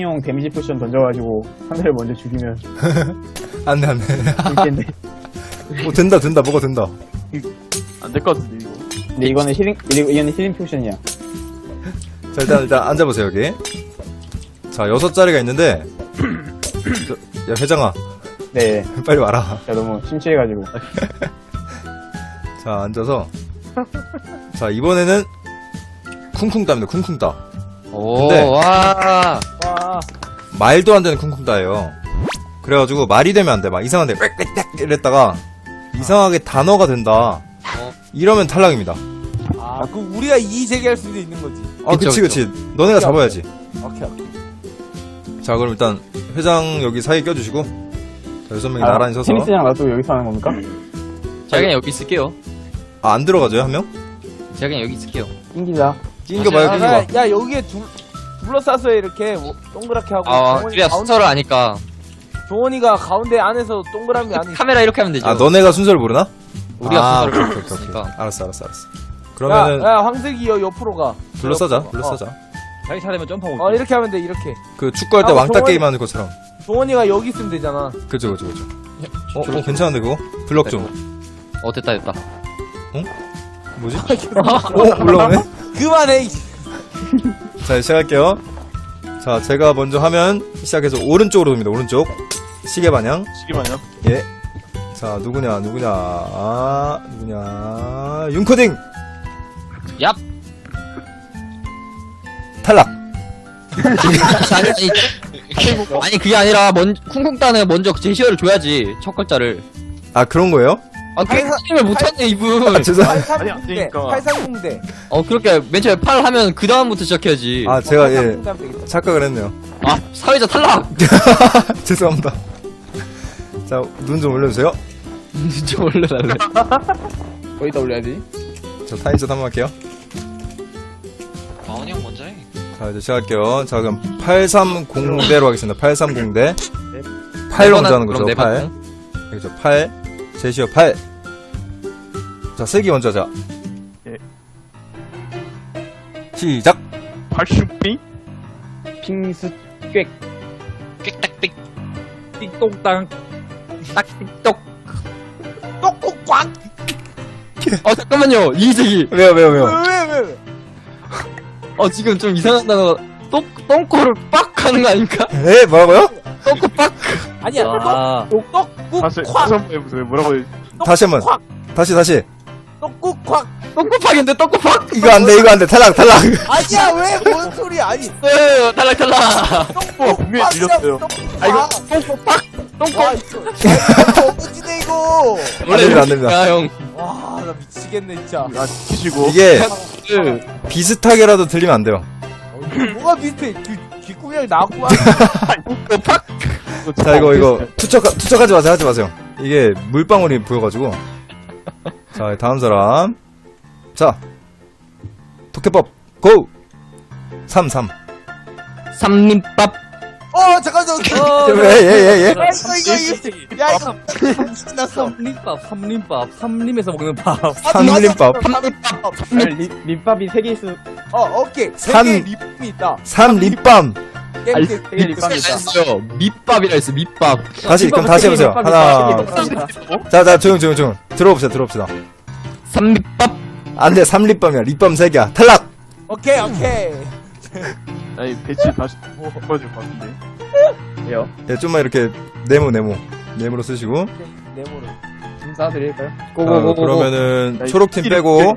용 데미지 포션 던져가지고 상대를 먼저 죽이면 안 돼, 안 돼. 재밌겠네. 어, 된다, 된다, 뭐가 된다. 안될 것 같은데 이거. 근데 이거는 힐링, 이거- 이거는 힐링 포션이야. 자, 일단, 일단 앉아보세요, 여기. 자, 여섯 자리가 있는데, 저, 야, 회장아, 네. 빨리 와라. 제가 너무 심취해가지고. 자, 앉아서. 자, 이번에는 쿵쿵 따입니다, 쿵쿵 따. 오, 근데- 와. 와. 말도 안 되는 쿵쿵 따예요. 그래가지고 말이 되면 안 돼. 막 이상한데, 빽빽빽 이랬다가, 이상하게 단어가 된다. 이러면 탈락입니다. 아, 그 우리가 이의 제기할 수도 있는 거지. 아, 그치, 그치. 너네가 잡아야지. 오케이, 오케이. 자, 그럼 일단, 회장 여기 사이에 껴주시고, 자, 여섯 명이 나란히 서서. 테니스장 나도 여기서 하는 겁니까? 제가 그냥 여기 있을게요. 아, 안 들어가죠, 한 명? 제가 그냥 여기 있을게요. 낑기자. 낑겨 봐요, 아, 낑겨 야, 봐. 야, 여기에 둘, 둘러싸서 이렇게 뭐 동그랗게 하고. 아, 종원이 우리가 가운데, 순서를 아니까. 종원이가 가운데 안에서 동그라미 안에. 카메라 이렇게 하면 되죠. 아, 너네가 순서를 모르나? 우리가 아, 순서를 오케이, 오케이, 오케이. 모르니까. 알았어, 알았어, 알았어. 야, 그러면은, 야, 황색이 여 옆으로 가. 둘러싸자. 둘러싸자. 자기 차례면 점프하고. 어, 어, 이렇게 하면 돼, 이렇게. 그 축구할 때 아, 왕따 종원이- 게임 하는 것처럼. 종원이가 여기 있으면 되잖아. 그죠, 그죠, 그죠. 어, 어, 괜찮은데, 그거? 블럭 좀. 어, 됐다, 됐다. 뭐지? 어, 올라오네? 그만해, 이 자, 시작할게요. 자, 제가 먼저 하면 시작해서 오른쪽으로 돕니다, 오른쪽. 시계 방향. 시기만요. 예. 자, 누구냐, 누구냐, 아, 누구냐. 윤코딩! 얍! 탈락! 아니, 아니, 아니, 그게 아니라, 먼, 쿵쿵 따는 먼저 제시어를 줘야지. 첫 글자를. 아, 그런 거예요? 아, 그 게임을 못하네, 이분. 아, 죄송, 아니, 안 83공대. 되니까. 83공대. 어, 그렇게 맨 처음에 팔 하면 그 다음부터 시작해야지. 아, 제가, 예, 83공대 하면 되겠다. 착각을 했네요. 아, 사회자 탈락! 죄송합니다. 자, 눈 좀 올려주세요. 진짜 올려달래. 거기다 올려야지. 자, 타임셋 한번 할게요. 마원이 형 먼저 해. 자, 이제 시작할게요. 자, 그럼 830대로 하겠습니다. 830대. 8 먼저 하는 거죠, 그럼 네 8. 그죠, 8. 제시어 8. 자, 세기 먼저 하자. 예. 시작! 80빙? 핑스 꽥. 삑딱삑. 띵똥땅. 딱똑. 똑똑 꽉! 어, 잠깐만요. 이재기. 왜요, 왜요, 왜요? 왜, 왜, 왜? 어, 지금 좀 이상한 단어가, 똥, 똥꼬를 빡 하는 거 아닌가? 에? 뭐라고요? 똥꼬 빡. 아니야, 아. 똑, 똑, 다시, 꾹, 다시 콱! 한번 해보세요. 뭐라고 해. 다시 한 번. 콱! 다시, 다시. 똑, 콱! 똥꼬 빡인데, 똥꼬 빡? 이거 안 돼, 이거 안 돼. 탈락, 탈락. 아니야, 왜? 뭔 소리야? 아니, 으, 탈락, 탈락. 똑, 분명히 들렸어요. 아. 와, 이거, 야, 어지네, 이거! 안 됩니다, 안 됩니다. 야, 형. 와, 나 미치겠네, 진짜. 아, 지키시고. 이게 으, 비슷하게라도 들리면 안 돼요. 뭐가 비슷해? 귀, 귓구멍이 나왔구만. 빡. 자, 이거, 이거, 투척, 투척하지 마세요, 하지 마세요. 이게 물방울이 보여가지고. 자, 다음 사람. 자. 도깨법, 고! 3, 3. 삼림밥. 어, 잠깐, 저, 어, 예, 예, 예, 예. 이거, 이거, 이거. 야, 이거, 신났어. 삼림밥, 삼림밥, 삼림에서 먹는 밥. 삼림밥. 리, 립밥이 세 개 있어. 어, 오케이. 삼- 세개 리폼이 있다. 삼 립밤. 아니, 게임, 세개 립밥이 있다. 했어요. 밑밥이라 했어, 밑밥. 다시, 그럼 다시 해보세요. 하나. 자, 자, 조용, 조용, 조용. 들어봅시다, 들어봅시다. 삼립밥. 안 돼, 삼 립밤이야. 립밤 세 개야. 탈락! 오케이, 오케이. 아니, 배치 다시 바꿔줄 것 같은데. 왜요? 예, 좀만 이렇게, 네모, 네모. 네모로 쓰시고. 네모를. 좀 싸드릴까요? 자, 고고고고. 그러면은, 초록팀 빼고,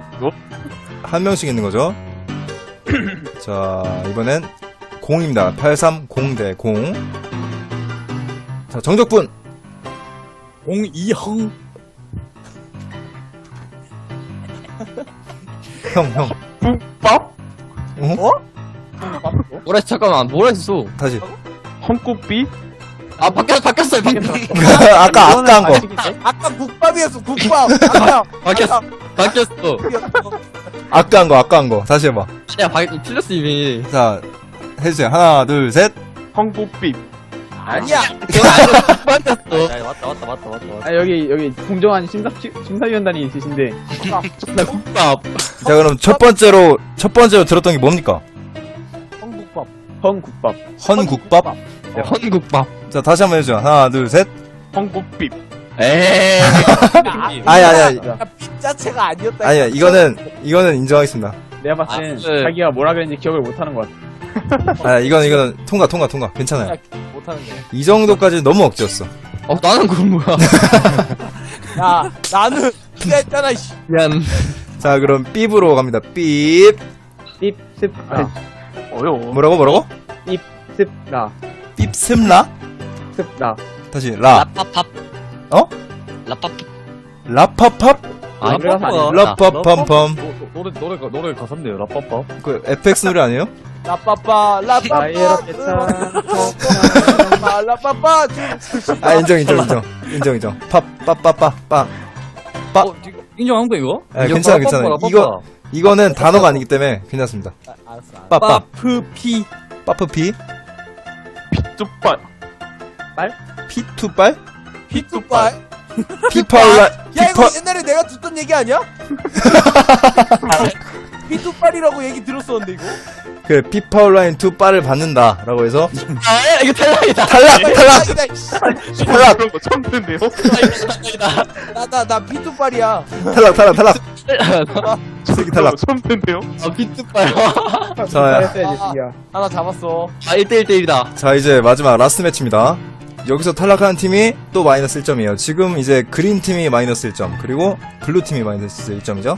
한 명씩 있는 거죠. 자, 이번엔 공입니다. 830 대 0. 자, 정적분. 공이형. 형, 형. 밥? 어? 뭐라 했어, 잠깐만. 뭐라 했어? 다시. 헝꾸비? 아, 바뀌었, 바뀌었어요, 바뀌었어. 아까, 아까 한 거. 아까 국밥이었어, 국밥. 아까. 바뀌었어. 바뀌었어. 아까 한 거, 아까 한 거. 다시 해봐. 야, 바, 틀렸어, 이미. 자, 해주세요. 하나, 둘, 셋. 헝꾸비. 아니야. 바뀌었어. 왔다, 왔다, 왔다, 왔다. 아, 여기, 여기 공정한 심사, 심사위원단이 있으신데. 나 국밥. 자, 그럼 첫 번째로, 첫 번째로 들었던 게 뭡니까? 한국밥. 헌국밥. 헌국밥. 네, 헌국밥. 자, 다시 한 번 해주죠. 하나, 둘, 셋. 헝국빕. 에이. 아니, 아니, 아니. 야, 빛 자체가 아니었다. 아니야, 이거는, 이거는 인정하겠습니다. 내가 봤을 땐 아, 네. 자기가 뭐라 그랬는지 기억을 못하는 것 같아. 아, 이거는, 이거는 통과, 통과, 통과. 괜찮아요. 못하는 거야. 이 정도까지 너무 억지였어. 어, 나는 그건 뭐야. 야, 나는 피했잖아, 씨. 미안. 자, 그럼 삐브로 갑니다. 삐. 삐, 습, 라. 어려워. 뭐라고, 뭐라고? 습, 라. 삐습라? 습, 라. 다시, 라. 라파팝. 어? 라파팝. 라파팝? 아, 그래서 아니야. 라파팜팜. 노래 노래 노래 가사인데요 라빠빠 그, FX 노래 아니에요? 라빠빠, 라빠빠. 라빠빠. 아, 인정, 인정, 인정. 인정, 인정. 팝, 빠빠빠, 빠. 빠. 어, 인정한 거 이거? 아, 괜찮아, 괜찮아. 이거, 이거는 단어가 아니기 때문에 괜찮습니다. 아, 알았어, 알았어. 빠빠. 푸피 빠프피. 뚝발. 피투빨? 피투빨. 피파울라, 야, 이거 피파, 옛날에 내가 듣던 얘기 아니야? 피투빨이라고 얘기 들었었는데, 이거? 그, 피파울라인 투 빨을 받는다. 라고 해서, 아, 이거 탈락이다. 탈락! 탈락! 대박이다, 씨. 탈락! 그런 거 처음 듣는데요? 나, 나, 나 피투빨이야. 탈락, 탈락, 탈락! 새끼 탈락. 처음 듣는데요? 아, 비트빨. 자, 승기야. 하나 잡았어. 아, 1대1대1이다. 자, 이제 마지막 라스트 매치입니다. 여기서 탈락하는 팀이 또 마이너스 1점이에요. 지금 이제 그린 팀이 마이너스 1점, 그리고 블루 팀이 마이너스 1점이죠.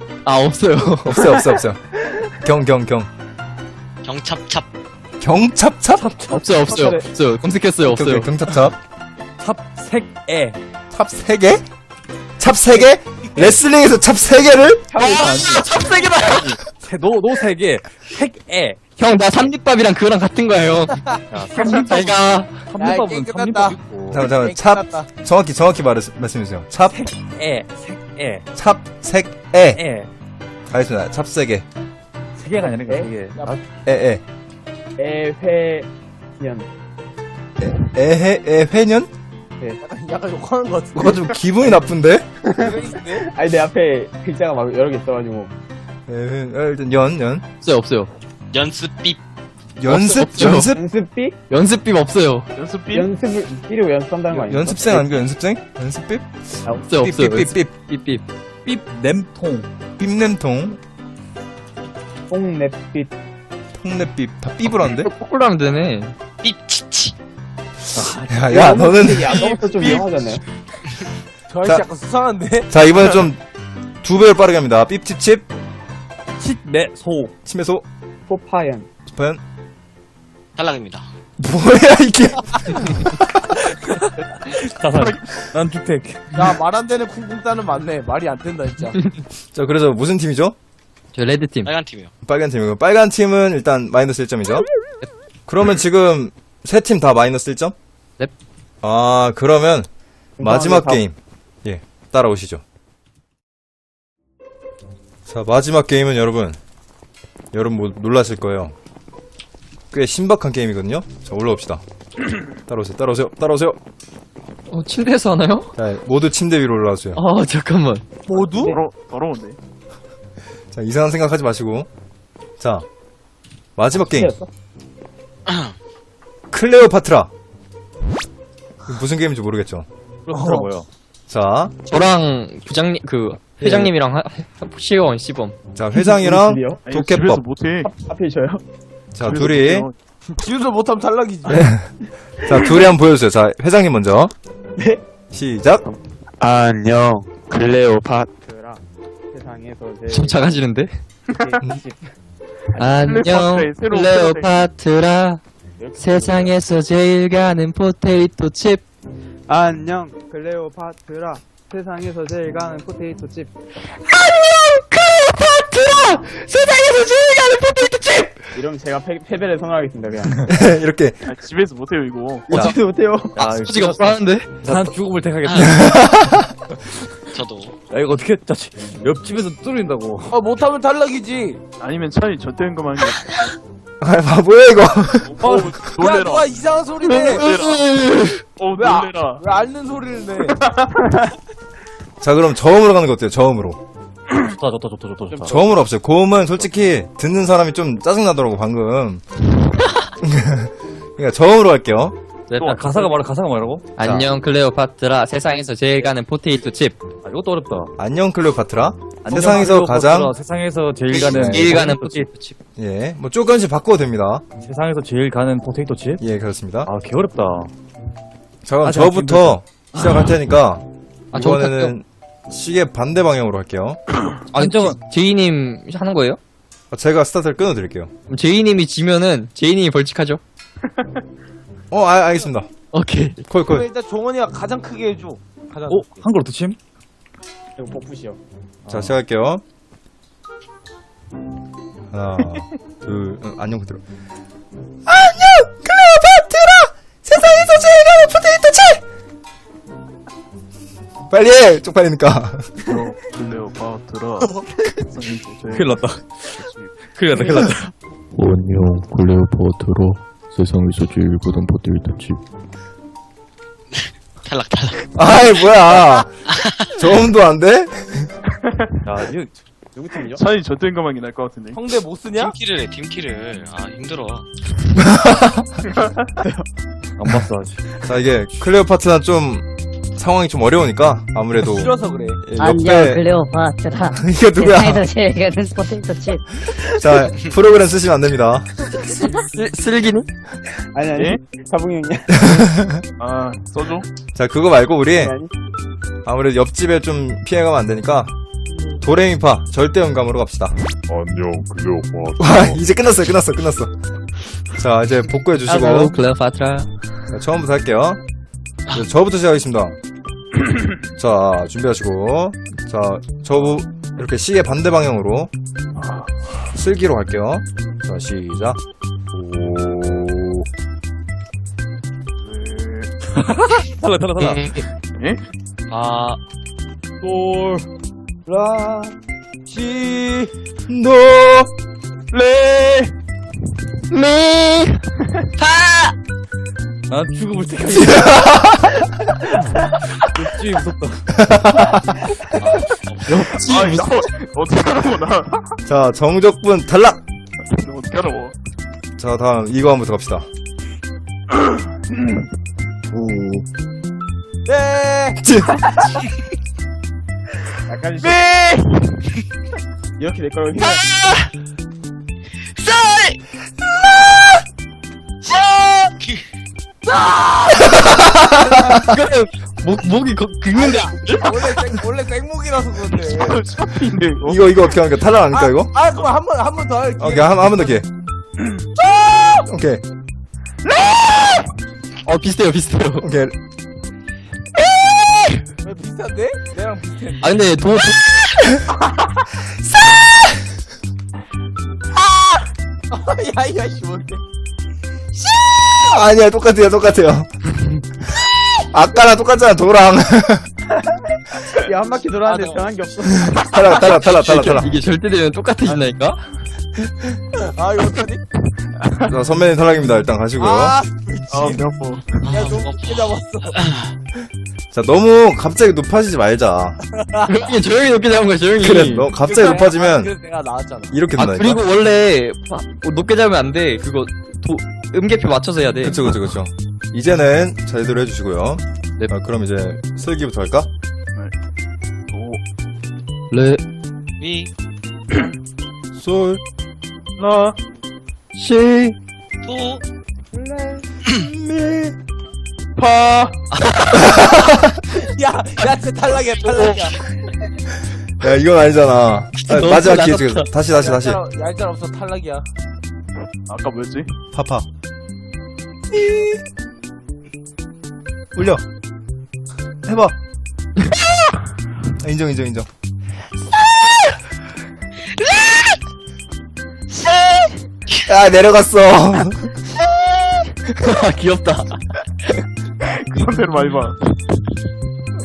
아, 없어요. 없어요, 없어요, 없어요. 경, 경, 경. 경찹찹. 경찹찹? 없어요, 없어요. 없어요. 검색했어요, 없어요. 경찹찹. 찹색애 찹 3개? 찹 3개? 레슬링에서 찹 3개를? 찹색이다! 노노세개 색애 형, 나 삼립밥이랑 그거랑 같은 거예요. 잘 가. 삼립밥은 게임 끝났다. 삼립밥 있고 잠깐만, 잠깐만. 찹. 정확히, 정확히 말해, 말씀해주세요. 찹, 애색 애 찹, 색, 에. 애 알겠습니다. 찹 3개. 세개가 아니니까 애? 세개 에, 에. 애회년. 에, 에해, 에회년? 약간, 약간 욕하는 것 같은데. 그거 좀 기분이 나쁜데? 아니, 내 앞에 글자가 막 여러 개 있어가지고. 에회, 어, 일단 연, 연. 없어요, 없어요. 연습빕. 연습, 없죠. 연습? 연습비? 연습빔 없어요. 연습비? 연습을, 삐로 연습한다는 거 아니야? 연습생 아니고 연습생? 연습 삐? 없어요, 없어요. 삐삐삐삐. 삐삐. 삐 냄통 삐냄통. 뽕랩빛. 통랩 삐. 다 삐부란데? 거꾸로 하면 되네. 삐치치. 야, 야, 너는. 아까부터 좀 위험하잖아요. 저 아저씨 자. 약간 수상한데? 자, 이번에 좀 두 배를 빠르게 합니다. 삐tip칩, 칫매소 침에소, 포파연. 과연 탈락입니다. 뭐야 이게? 자살 난 주택 야, 말 안 되는 쿵쿵 따는 맞네. 말이 안 된다, 진짜. 자, 그래서 무슨 팀이죠? 저 레드팀. 빨간 팀이요. 빨간 팀이고 빨간 팀은 일단 마이너스 1점이죠. 그러면 지금 세 팀 다 마이너스 1점? 넵. 아, 그러면 마지막 다- 게임. 예, 따라오시죠. 자, 마지막 게임은 여러분, 여러분 뭐 놀라실 거예요. 꽤 신박한 게임이거든요. 자, 올라옵시다. 따라오세요, 따라오세요, 따라오세요. 어, 침대에서 하나요? 자, 모두 침대 위로 올라와주세요. 아, 잠깐만. 모두? 더러, 더러운데. 자, 이상한 생각하지 마시고. 자, 마지막 게임. 클레오파트라. 이거 무슨 게임인지 모르겠죠. 그렇더라고요 자, 저랑 부장님, 그, 회장님이랑 하, 하, 시원, 시범. 자 회장이랑 도깨법. 못해. 하필 저요? 자 둘이. 지우도 못하면 탈락이지. 자 둘이 한번 보여주세요. 자 회장님 먼저. 네. 시작. 안녕. 클레오파트라. 세상에서 제일 좀 작아지는데? 집. 안녕, 클레오파트라의 새로운 클레오파트라. 세상에서 제일 가는 포테이토 칩. 안녕, 클레오파트라. 세상에서 제일 가는 포테이토 칩. 클레오파트라! 세상에서 제일 가는 포테이토 칩! 이러면 제가 패, 패배를 선언하겠습니다, 그냥. 이렇게 아, 집에서 못해요 이거. 어찌도 못해요. 야, 소지가 없어하는데 난 죽음을 택하겠다. 저도. 야, 이거 어떻게, 짜치. 옆집에서 뚫린다고. 아 못하면 탈락이지. 아니면 차라리 저때는 것만 해. 아 바보야 이거 어, 야 놀래라. 누가 이상한 소리 내. 어, 왜, 아, 놀래라. 왜 앓는 소리를 내? 자 그럼 저음으로 가는 거 어때요 저음으로 좋다, 좋다, 좋다, 좋다, 좋다. 저음으로 없어요 고음은 솔직히 듣는 사람이 좀 짜증나더라고 방금 그러니까 저음으로 할게요 야, 가사가 말해, 가사가 뭐라고? 안녕 클레오파트라 세상에서 제일 가는 포테이토 칩 아, 이것도 어렵다. 안녕 클레오파트라 안녕, 세상에서 클레오파트라, 가장 세상에서 제일 가는. 제일 가는 포테이토 칩 예 뭐 조금씩 바꿔도 됩니다 칩. 세상에서 제일 가는 포테이토 칩? 예 그렇습니다 아, 개 어렵다. 자 그럼 아, 제가 저부터 시작할 테니까 아, 저부터 이번에는 시계 반대 방향으로 할게요. 아 한정은- 제이님 하는 거예요? 아, 제가 스타트를 끊어드릴게요. 그럼 제이님이 지면은 제이님이 벌칙하죠? 어 아, 알겠습니다. 오케이. 콜콜. 그럼 일단 종원이가 가장 크게 해줘. 가장. 오, 한 그릇 침? 이거 버프시요. 자 시작할게요. 하나 둘 어, 안녕 그대로. 안녕 빨리 해 쪽팔리니까 클레오파트라. 큰일 났다. 큰일 났다, 큰일 났다. 안녕 클레오파트라 세상에서 제일 고든 포테이토 칩 탈락, 탈락. 아이 뭐야 저음도 안 돼? 야, 이거, 누구 팀이죠? 차라리 저때는 것만 날것 같은데. 형대 못 쓰냐? 팀키를 해, 팀키를. 아, 힘들어. 안 봤어, 아직. 자 이게 클레오파트라 좀 상황이 좀 어려우니까 아무래도 싫어서 그래. 예, 안녕 옆에 클레오파트라 이게 누구야 세상에서 제일 가는 포테이토 칩 자 프로그램 쓰시면 안 됩니다 슬기는? 아니, 아니. 예? 사봉이 형이야. 아, 써줘? 자 그거 말고 우리 아니. 아무래도 옆집에 좀 피해가면 안 되니까 도레미파 절대음감으로 갑시다 안녕 클레오파트라 와 이제 끝났어요 끝났어 끝났어 자 이제 복구해 주시고 안녕 클레오파트라 자, 처음부터 할게요 네, 저부터 시작하겠습니다 자 준비하시고 자 저 이렇게 시계 반대 방향으로 슬기로 갈게요 자 시작 오 탈락, 탈락, 탈락. 예? 아, 똘. 라. 시. 노! 레. 난 죽음을 택하겠다. 옆집이 무섭다. 아, 나 어떻게 하라고, 나. 자, 정적분 탈락! 너 어떻게 하라고. 자, 다음 이거 한번 더 갑시다. 네. 약간 좀 네. 이렇게 될 거라고 생각. 이거는 목, 목이 거, 긁는데 원래 생, 원래 생목이라서 그런데. 이거. 이거, 어떻게 하니까 탈락 아닐까, 이거? 아 그럼 한번 한 번 더 할게. 오케이, 한, 한번더 기회. 오케이, 어 비슷해요 비슷해요 오케이. 왜 비슷한데? 내랑 비슷해. 아 근데 도, 도 야야 씨 뭔데? 아니야, 똑같아요, 똑같아요. 아까랑 똑같잖아, 도랑. 야, 한 바퀴 돌았는데 변한 게 없어. 탈락, 탈락, 탈락, 탈락, 탈락. 이게 절대 되면 똑같아진다니까 아 이거 어떡하지? 자, 선배님 탈락입니다. 일단 가시고요. 아, 아, 배 아파. 야 너무 깊게 잡았어. 자, 너무 갑자기 높아지지 말자. 조용히 조용히 높게 잡은 거야 조용히 그래, 너 갑자기 아, 높아지면 그래서 내가 나왔잖아. 이렇게 아 된다니까. 그리고 원래 파- 높게 잡으면 안돼 그거 도, 음계표 맞춰서 해야 돼 그쵸, 그쵸, 그쵸. 이제는 제대로 해주시고요. 네. 아, 그럼 이제 슬기부터 할까? 오, 레, 미, 솔, 나, 시, 토, 미. 파. 야, 야, 진짜 탈락이야, 탈락이야. 야, 이건 아니잖아. 아, 너무 마지막 기회 나갔다. 지금. 다시, 다시, 다시. 얄짤 없어, 탈락이야. 아까 뭐였지? 파파. 올려. 해봐. 아, 인정, 인정, 인정. 아 내려갔어 귀엽다. 그 상태로 많이 봐.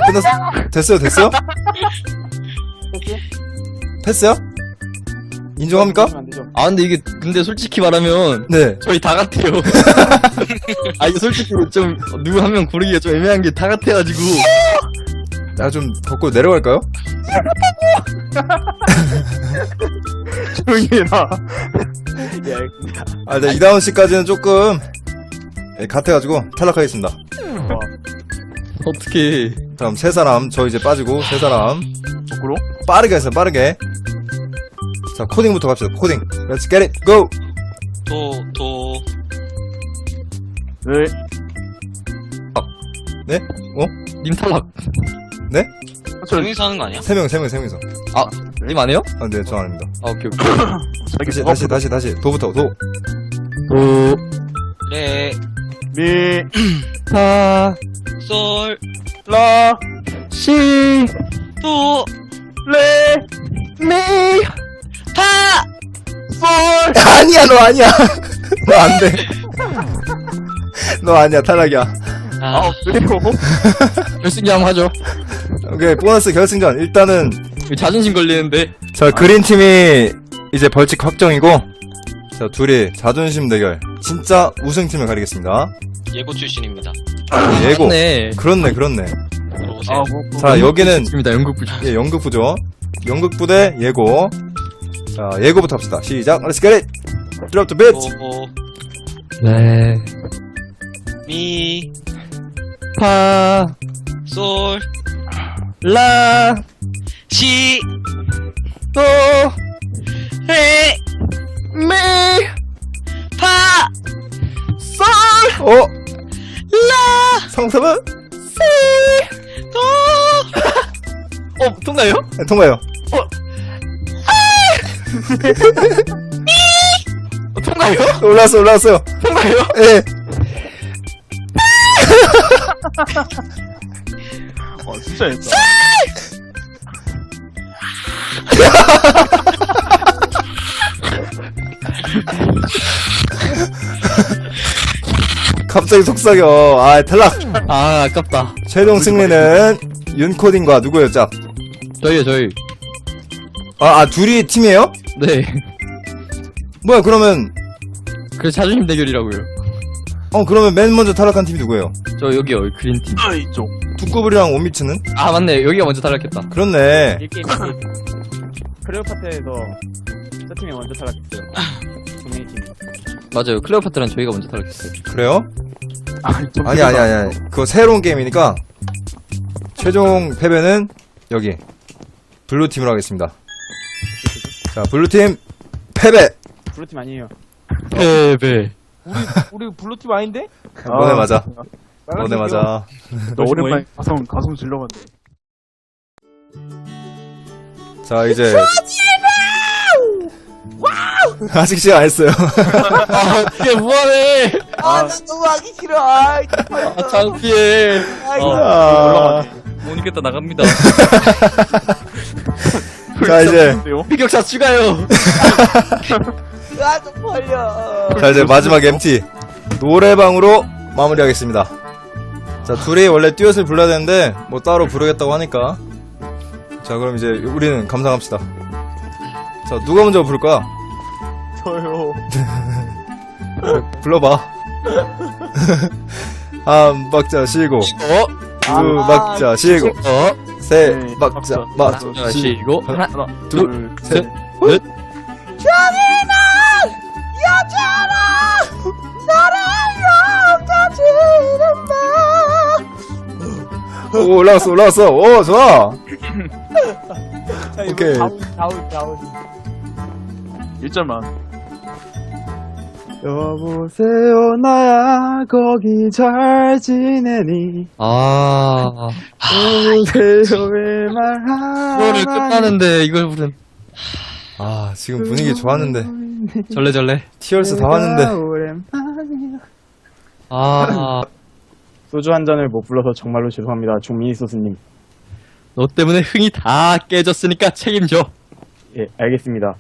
끝났어 됐어요 됐어요? 패스요? 인정합니까? 안 되죠. 아 근데 이게 근데 솔직히 말하면 네 저희 다 같아요. 아 이거 솔직히 좀 누구 한 명 고르기가 좀 애매한 게 다 같아가지고. 내가 좀 걷고 내려갈까요? 조용히 해라. 예, 알겠습니다. 아, 네, 이다운 씨까지는 조금 예, 같아가지고 탈락하겠습니다. 어떻게? 다음 세 사람 저 이제 빠지고 세 사람 거꾸로? 빠르게 했어요 빠르게. 자 코딩부터 갑시다 코딩. Let's get it go. 도, 도. 네. 님 탈락. 저, 조용히 사는 거 아니야? 세명세명세 명이서. 님 안 해요? 아, 네, 저 아닙니다. 아 오케이 오케이. 다시 다시 다시 다시 도부터 도. 도, 레, 미, 파, 솔, 라, 시, 도, 레, 미. 파! 아니야 너 아니야. 너 안 돼. 너 아니야 탈락이야. 아, 아, 그리고, 결승전 한번 하죠. 오케이 보너스 결승전 일단은 이거 자존심 걸리는데. 자 그린 팀이 이제 벌칙 확정이고 자 둘이 자존심 대결 진짜 우승팀을 가리겠습니다. 예고 출신입니다. 예고. 네. 그렇네 그렇네. 들어오세요. 아, 뭐, 뭐, 자 여기는 입니다 연극 부죠. 예, 연극부죠. 연극부대 예고. 자, 예고부터 합시다. 시작. Let's get it. Drop the beat. 도, 네. 미, 파, 솔, 라, 시, 도, 레, 미, 파! 어? 라! 성섭은? 도! 어 통과요? 네, 통과요. 어, 통과요? 올라왔어, 올라왔어요. 통과요? 예. 어, 진짜 했다. 갑자기 속삭여. 아, 탈락. 아 아깝다. 최종 승리는 윤코딩과 누구였죠? 저희요 저희. 아, 아, 둘이 팀이에요? 네. 뭐야, 그러면, 그래서 자존심 대결이라고요. 어, 그러면 맨 먼저 탈락한 팀이 누구예요? 저 여기요 그린 팀. 아, 이쪽. 두꺼불이랑 오미츠는? 아 맞네 여기가 먼저 탈락했다. 그렇네. 게임, 게임. 클레오파트에서 저 팀이 먼저 탈락했어요. 동맹이 팀이. 맞아요 클레오파트랑 저희가 먼저 탈락했어요. 그래요? 아, 이쪽. 아니, 아니, 아니, 아니. 그거 새로운 게임이니까, 최종 패배는 여기, 블루 팀으로 하겠습니다. 자, 블루팀 패배! 블루팀 아니에요. 패배. 우리 블루팀 아닌데? 너네 맞아. 빨간색이요. 너네 맞아. 너 오랜만에 가슴, 가슴 질러봤네. 자, 이제. 아직 시작 안 했어요. 아 이게 뭐하네. 아, 나 너무 하기 싫어. 아, 아 창피해. 아, 못 이겼다 나갑니다. 자, 이제. 흑역사 추가요. 아, 좀 벌려. 자, 이제 마지막 MT. 노래방으로 마무리하겠습니다. 자, 둘이 원래 듀엣을 불러야 되는데, 뭐 따로 부르겠다고 하니까. 자, 그럼 이제 우리는 감상합시다. 자, 누가 먼저 부를까? 저요. 불러봐. 한 박자 쉬고, 어? 두 박자 쉬고, 어? 세 네, 박자 박자. 맞 시고 하나, 하나, 둘, 둘, 셋. 넷. 오, 올라왔어, 올라왔어. 오, 좋아. 자, 이거 오케이. 다운, 다운, 다운. 1절만. 여보세요, 나야, 거기 잘 지내니? 아. 여보세요, 왜 말하? 이거를 끝나는데 이걸 부른. 아, 지금 분위기 좋았는데. 절레절레. 티얼스 다 왔는데. 오랜만이야. 아. 소주 한 잔을 못 불러서 정말로 죄송합니다. 종민이 소스님. 너 때문에 흥이 다 깨졌으니까 책임져. 예, 알겠습니다.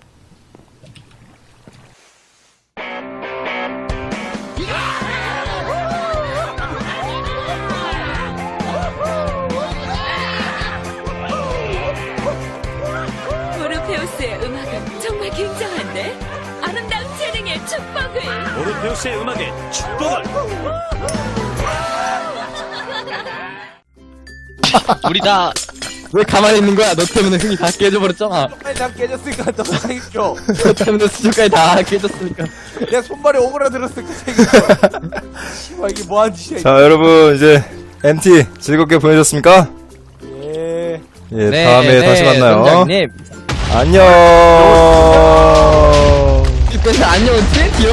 굉장한데? 아름다운 재능의 축복을 오르페우스의 음악에 축복을 우리 다 왜 가만히 있는 거야? 너 때문에 흥이 다 깨져버렸잖아. 다 깨졌으니까 너 챙겨. 너 때문에 수족까지 다 깨졌으니까. 내가 손발에 오그라들었으니까. 씨발 이게 뭐하는 짓이야. 자, 여러분, 이제, MT 즐겁게 보내셨습니까? 예. 예, 네, 다음에 네, 다시 만나요. 선장님. 안녕! 그래서 안녕, 드디어.